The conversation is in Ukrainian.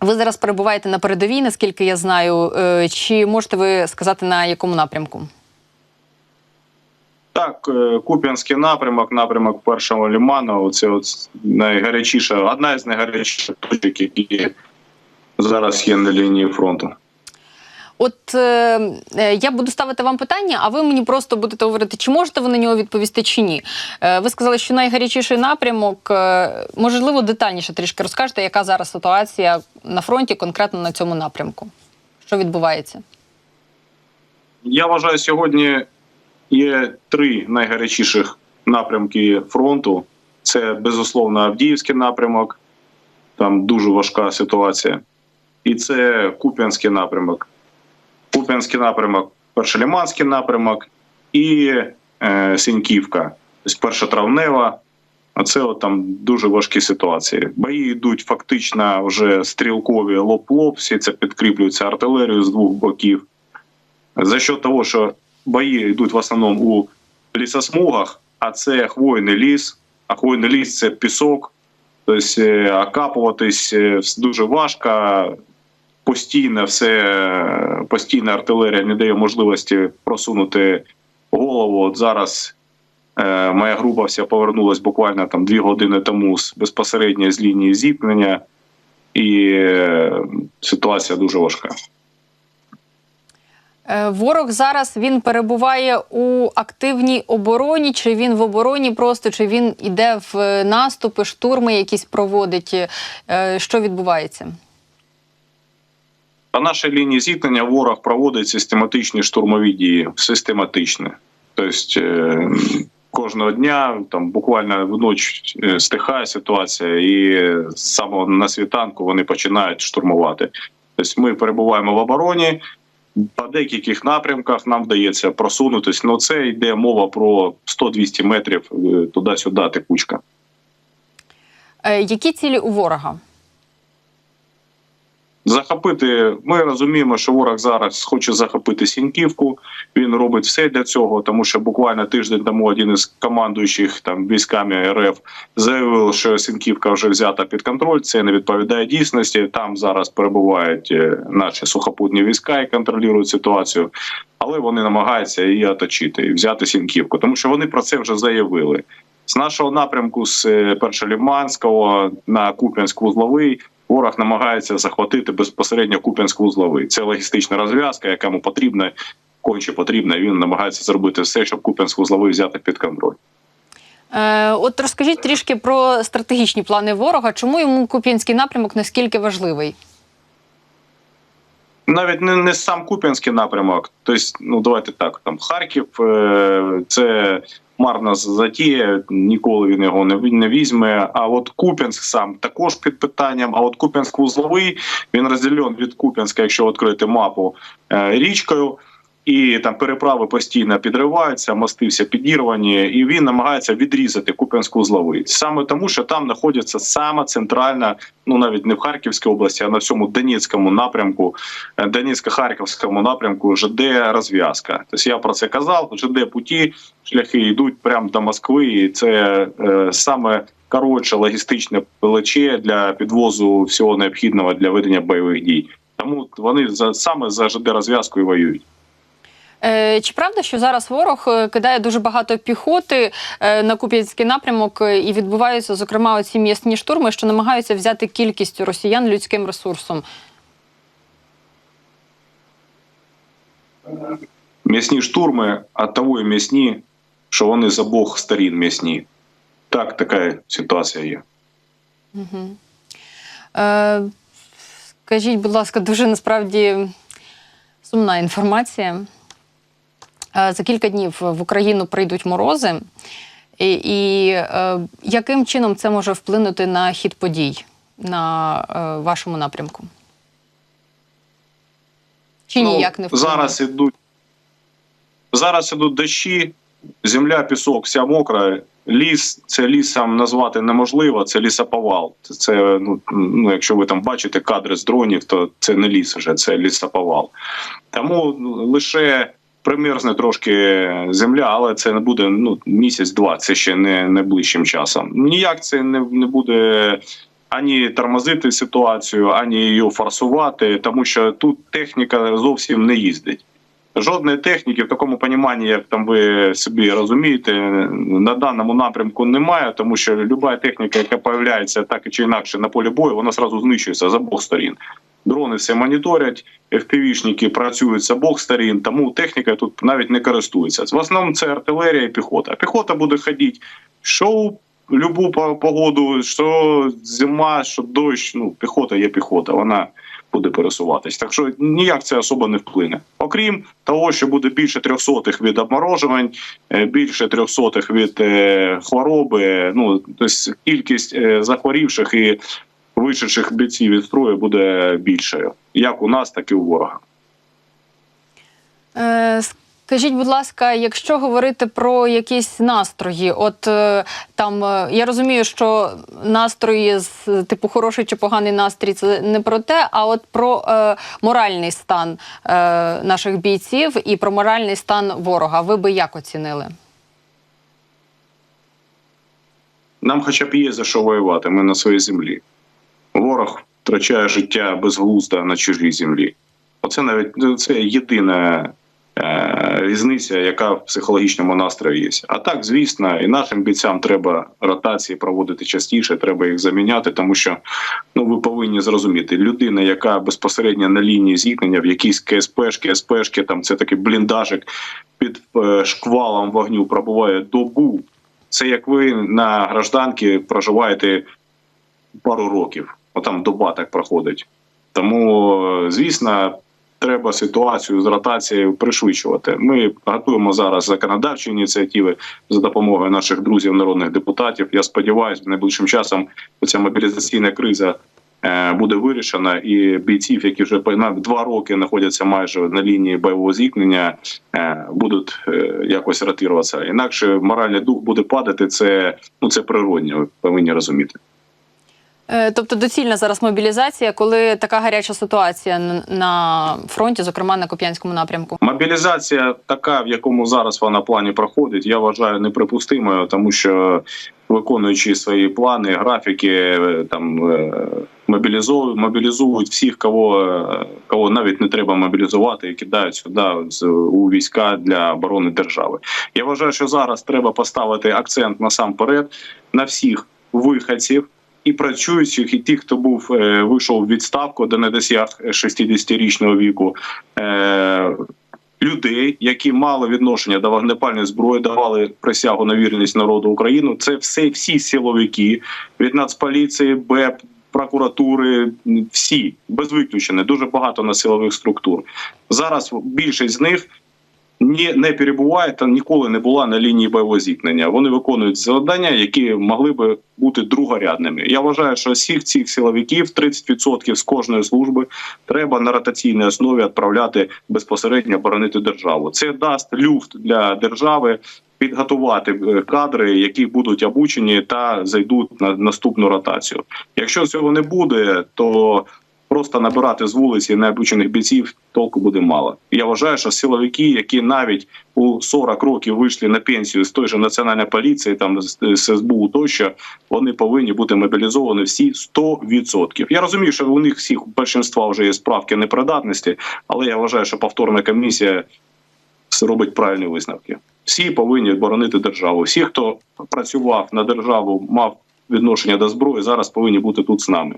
Ви зараз перебуваєте на передовій, наскільки я знаю. Е, Чи можете ви сказати на якому напрямку? Так, е, Куп'янський напрямок, напрямок першого ліману. Це от найгарячіша, одна із найгарячіших точок, які зараз є на лінії фронту. От е, е, я буду ставити вам питання, а ви мені просто будете говорити, чи можете ви на нього відповісти, чи ні. Е, ви сказали, що найгарячіший напрямок. Е, можливо, детальніше трішки розкажете, яка зараз ситуація на фронті, конкретно на цьому напрямку. Що відбувається? Я вважаю, сьогодні є три найгарячіших напрямки фронту. Це безусловно Авдіївський напрямок, там дуже важка ситуація. І це Куп'янський напрямок. Куп'янський напрямок, Першоліманський напрямок і е, Сіньківка, тобто першотравнева. Оце от там дуже важкі ситуації. Бої йдуть фактично вже стрілкові лоб-лоб, всі це підкріплюється артилерією з двох боків. За що того, що бої йдуть в основному у лісосмугах, а це хвойний ліс, а хвойний ліс це пісок. Тобто е, окапуватись е, дуже важко, постійно все, постійна артилерія не дає можливості просунути голову. От зараз е, моя група вся повернулась буквально там дві години тому з безпосередньо з лінії зіткнення, і е, ситуація дуже важка. Е, Ворог зараз він перебуває у активній обороні, чи він в обороні просто, чи він іде в е, наступи, штурми якісь проводить. Е, Що відбувається? По нашій лінії зіткнення ворог проводить систематичні штурмові дії. Систематичні. Тобто кожного дня, там буквально вночі е, стихає ситуація, і з самого на світанку вони починають штурмувати. Тобто ми перебуваємо в обороні. По деяких напрямках нам вдається просунутись. Ну це йде мова про 100-200 метрів е, туди-сюди текучка. Які цілі у ворога? Захопити. Ми розуміємо, що ворог зараз хоче захопити Сіньківку. Він робить все для цього, тому що буквально тиждень тому один із командуючих там військами РФ заявив, що Сіньківка вже взята під контроль. Це не відповідає дійсності. Там зараз перебувають е, наші сухопутні війська і контролюють ситуацію, але вони намагаються її оточити і взяти Сіньківку, тому що вони про це вже заявили. З нашого напрямку з е, Першоліманського на Куп'янськ-Вузловий ворог намагається захватити безпосередньо Куп'янськ-Вузловий. Це логістична розв'язка, яка йому потрібна, конче потрібна. Він намагається зробити все, щоб Куп'янськ-Вузловий взяти під контроль. Е, От розкажіть трішки про стратегічні плани ворога. Чому йому Куп'янський напрямок наскільки важливий? Навіть не, не сам Куп'янський напрямок. Тобто, ну давайте так. Там Харків е, це марна затія, ніколи він його не, не візьме. А от Куп'янськ сам також під питанням. А от Куп'янськ вузловий він розділен від Куп'янська, якщо відкрити мапу е, річкою. І там переправи постійно підриваються, мости всі підірвані, і він намагається відрізати Куп'янську зловий. Саме тому, що там знаходиться саме центральна, ну навіть не в Харківській області, а на всьому Донецькому напрямку, е, Донецько-Харківському напрямку ЖД розв'язка. Тобто я про це казав. ЖД путі шляхи йдуть прямо до Москви, і це е, саме коротше логістичне плече для підвозу всього необхідного для ведення бойових дій. Тому вони за саме за ЖД і воюють. Е, Чи правда, що зараз ворог е, кидає дуже багато піхоти е, на Куп'янський напрямок і відбуваються, зокрема, оці м'ясні штурми, що намагаються взяти кількістю росіян людським ресурсом? М'ясні штурми, а того і м'ясні, що вони з обох сторін м'ясні. Так, така ситуація є. Угу. Е, скажіть, будь ласка, дуже насправді сумна інформація. Е, за кілька днів в Україну прийдуть морози, і, і е, яким чином це може вплинути на хід подій на е, вашому напрямку? Чи ніяк не вплине? Ну, зараз ідуть зараз ідуть дощі, земля, пісок, вся мокра. Ліс це лісом назвати неможливо. Це лісоповал. Це, це ну, ну, якщо ви там бачите кадри з дронів, то це не ліс вже, це лісоповал. Тому ну, лише примерзне трошки земля, але це не буде ну місяць-два. Це ще не, не ближчим часом. Ніяк це не, не буде ані тормозити ситуацію, ані її форсувати, тому що тут техніка зовсім не їздить. Жодної техніки в такому поніманні, як там ви собі розумієте, на даному напрямку немає, тому що люба техніка, яка появляється так чи інакше на полі бою, вона зразу знищується з обох сторін. Дрони все моніторять, FPV-шники працюють з обох сторін, тому техніка тут навіть не користується. В основному це артилерія і піхота. Піхота буде ходити що у любу по- погоду, що зима, що дощ. Ну, піхота є піхота, вона буде пересуватись. Так що ніяк це особо не вплине. Окрім того, що буде більше трьохсотих від обморожувань, е, більше трьохсотих від е, хвороби. Ну тобто кількість е, захворівших і вийшовших бійців від строю буде більшою, як у нас, так і у ворога. Е, Скажіть, будь ласка, якщо говорити про якісь настрої, от е, там е, я розумію, що настрої з типу хороший чи поганий настрій це не про те, а от про е, моральний стан е, наших бійців і про моральний стан ворога. Ви би як оцінили? Нам хоча б є за що воювати. Ми на своїй землі. Ворог втрачає життя безглуздо на чужій землі. Оце навіть ну, це єдина е, різниця, яка в психологічному настрої є. А так, звісно, і нашим бійцям треба ротації проводити частіше, треба їх заміняти, тому що ну ви повинні зрозуміти, людина, яка безпосередньо на лінії зіткнення в якійсь КСПшки, СПшки, там це такий бліндажик під е, шквалом вогню пробуває добу. Це як ви на гражданці проживаєте пару років, отам доба так проходить. Тому, е, звісно, треба ситуацію з ротацією пришвидшувати. Ми готуємо зараз законодавчі ініціативи за допомогою наших друзів, народних депутатів. Я сподіваюся, найближчим часом ця мобілізаційна криза е, буде вирішена, і бійців, які вже два роки знаходяться майже на лінії бойового зіткнення, е, будуть якось ротуватися. Інакше моральний дух буде падати. Це ну це природньо. Ви повинні розуміти. Е, Тобто доцільна зараз мобілізація, коли така гаряча ситуація на фронті, зокрема на Куп'янському напрямку. Мобілізація, така в якому зараз вона плані проходить, я вважаю неприпустимою, тому що виконуючи свої плани, графіки, е, там е, мобілізують, мобілізують всіх, кого, кого навіть не треба мобілізувати, і кидають сюди у війська для оборони держави. Я вважаю, що зараз треба поставити акцент насамперед на всіх виходців. І працюючих, і тих, хто був е, вийшов у відставку, де не досяг 60-річного віку, е, людей, які мали відношення до вогнепальної зброї, давали присягу на вірність народу України. Це все всі силовики від Нацполіції, БЕП. Прокуратури всі без виключення дуже багато на силових структур. Зараз більшість з них ні, не перебуває та ніколи не була на лінії бойового зіткнення. Вони виконують завдання, які могли би бути другорядними. Я вважаю, що всіх цих силовиків 30% з кожної служби треба на ротаційній основі відправляти безпосередньо боронити державу. Це дасть люфт для держави. Підготувати е, кадри, які будуть обучені та зайдуть на наступну ротацію. Якщо цього не буде, то просто набирати з вулиці необучених бійців толку буде мало. Я вважаю, що силовики, які навіть у 40 років вийшли на пенсію з той же національної поліції, там з СБУ тощо, вони повинні бути мобілізовані всі 100%. Я розумію, що у них всіх більшинства вже є справки непридатності, але я вважаю, що повторна комісія робить правильні висновки. Всі повинні боронити державу. Всі, хто працював на державу, мав відношення до зброї, зараз повинні бути тут з нами.